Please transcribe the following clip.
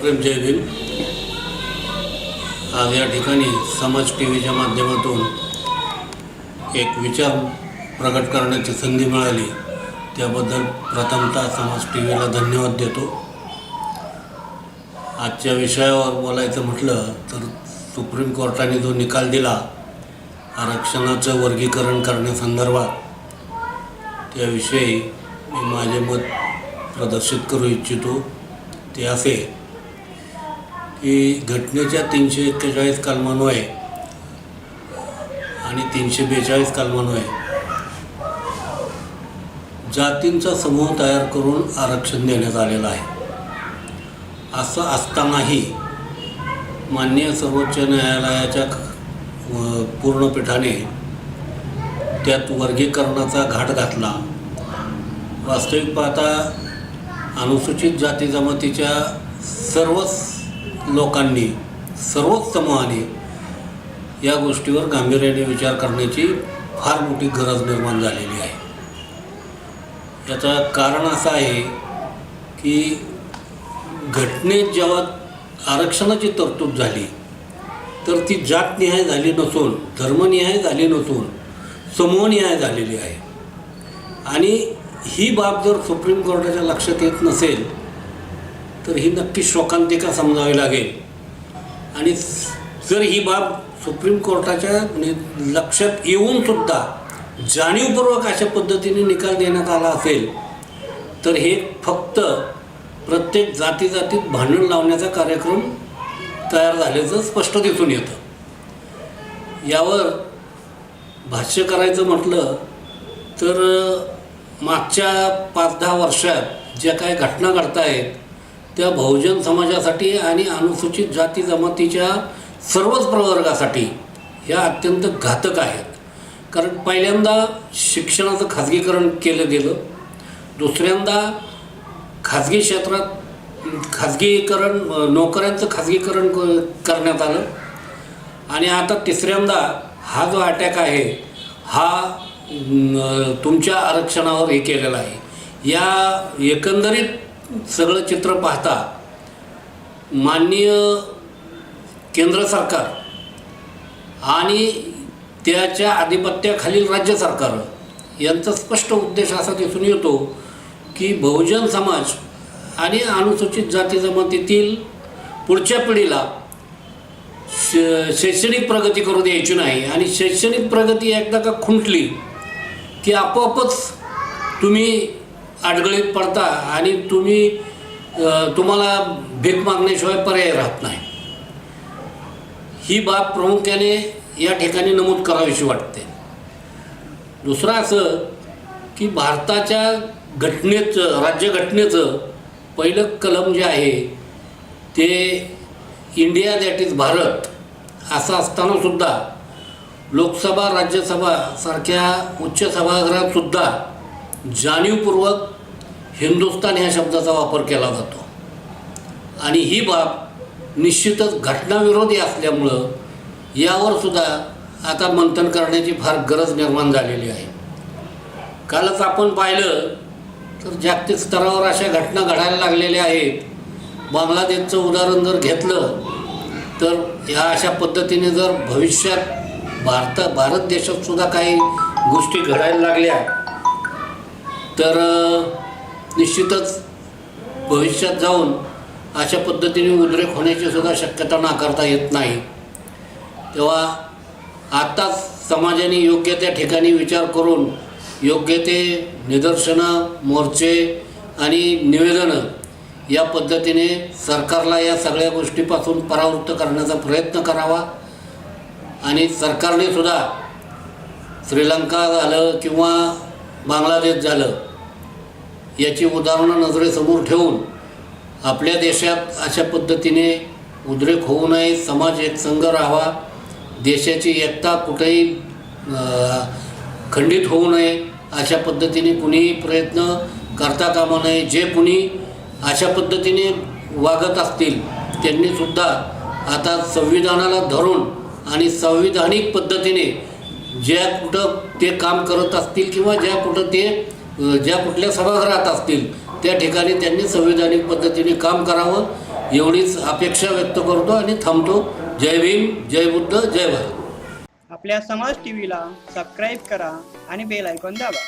सप्रेम जय भीम. आज या ठिकाणी समाज टी व्हीच्या माध्यमातून एक विचार प्रकट करण्याची संधी मिळाली. त्याबद्दल प्रथमतः समाज टी व्हीला धन्यवाद देतो. आजच्या विषयावर बोलायचं म्हटलं तर सुप्रीम कोर्टाने जो निकाल दिला आरक्षणाचं वर्गीकरण करण्यासंदर्भात त्याविषयी मी माझे मत प्रदर्शित करू इच्छितो. ते असे ही घटनेच्या तीनशे एक्केचाळीस कलमान्वये आणि तीनशे बेचाळीस कलमान्वये जातींचा समूह तयार करून आरक्षण देण्यात आलेलं आहे. असं असतानाही माननीय सर्वोच्च न्यायालयाच्या पूर्णपीठाने त्यात वर्गीकरणाचा घाट घातला. वास्तविक पाहता अनुसूचित जाती जमातीच्या सर्वच लोकांनी सर्वच समूहाने या गोष्टीवर गांभीर्याने विचार करण्याची फार मोठी गरज निर्माण झालेली आहे. याचं कारण असं आहे की घटनेत जेव्हा आरक्षणाची तरतूद झाली तर ती जातनिहाय झाली नसून धर्मनिहाय झाली नसून समूहनिहाय झालेली आहे. आणि ही बाब जर सुप्रीम कोर्टाच्या लक्षात येत नसेल तर ही नक्की शोकांतिका समजावी लागेल. आणि जर ही बाब सुप्रीम कोर्टाच्या म्हणजे लक्षात लक्षात येऊनसुद्धा जाणीवपूर्वक अशा पद्धतीने निकाल देण्यात आला असेल तर हे फक्त प्रत्येक जाती जातीत भांडण लावण्याचा कार्यक्रम तयार झाल्याचं स्पष्ट दिसून येतं. यावर भाष्य करायचं म्हटलं तर मागच्या पाच दहा वर्षात ज्या काही घटना घडत आहेत त्या बहुजन समाजासाठी आणि अनुसूचित जाती जमातीच्या सर्वच प्रवर्गासाठी ह्या अत्यंत घातक आहेत. कारण पहिल्यांदा शिक्षणाचं खाजगीकरण केलं गेलं. दुसऱ्यांदा खाजगी क्षेत्रात खाजगीकरण नोकऱ्यांचं खाजगीकरण क- करण्यात आलं. आणि आता तिसऱ्यांदा हा जो अटॅक आहे हा तुमच्या आरक्षणावर हे केलेला आहे. या एकंदरीत सगळं चित्र पाहता माननीय केंद्र सरकार आणि त्याच्या आधिपत्याखालील राज्य सरकार यांचा स्पष्ट उद्देश असा दिसून येतो की बहुजन समाज आणि अनुसूचित जाती जमातीतील पुढच्या पिढीला श शैक्षणिक प्रगती करू द्यायची नाही आणि शैक्षणिक प्रगती एकदा का खुंटली की आपोआपच तुम्ही अडगळीत पडता आणि तुम्ही तुम्हाला भीक मागण्याशिवाय पर्याय राहत नाही. ही बाब प्रामुख्याने या ठिकाणी नमूद करावीशी वाटते. दुसरं असं की भारताच्या घटनेचं राज्यघटनेचं पहिलं कलम जे आहे ते इंडिया दॅट इज भारत असं असतानासुद्धा लोकसभा राज्यसभा सारख्या उच्च सभागृहातसुद्धा जाणीवपूर्वक हिंदुस्तान ह्या शब्दाचा वापर केला जातो. आणि ही बाब निश्चितच घटनाविरोधी असल्यामुळं यावर सुद्धा आता मंथन करण्याची फार गरज निर्माण झालेली आहे. कालच आपण पाहिलं तर जागतिक स्तरावर अशा घटना घडायला लागलेल्या आहेत. बांगलादेशचं उदाहरण जर घेतलं तर ह्या अशा पद्धतीने जर भविष्यात भारत भारत देशात सुद्धा काही गोष्टी घडायला लागल्या तर निश्चितच भविष्यात जाऊन अशा पद्धतीने उद्रेक होण्याची सुद्धा शक्यता नाकारता येत नाही. तेव्हा आत्ताच समाजाने योग्य त्या ठिकाणी विचार करून योग्य ते निदर्शनं मोर्चे आणि निवेदनं या पद्धतीने सरकारला या सगळ्या गोष्टीपासून परावृत्त करण्याचा प्रयत्न करावा. आणि सरकारने सुद्धा श्रीलंका झालं किंवा बांगलादेश झालं याची उदाहरणं नजरेसमोर ठेवून आपल्या देशात अशा पद्धतीने उद्रेक होऊ नये समाज एकसंघ राहावा देशाची एकता कुठेही खंडित होऊ नये अशा पद्धतीने कुणीही प्रयत्न करता कामा नये. जे कुणी अशा पद्धतीने वागत असतील त्यांनीसुद्धा आता संविधानाला धरून आणि संविधानिक पद्धतीने ज्या कुठं ते काम करत असतील किंवा ज्या कुठं ते ज्या कुठल्या सभागृहात असतील त्या ठिकाणी त्यांनी संविधानिक पद्धतीने काम करावं एवढीच अपेक्षा व्यक्त करतो आणि थांबतो. जय भीम जय बुद्ध जय भारत. आपल्या समाज टीव्हीला सबस्क्राईब करा आणि बेल ऐकून दाबा.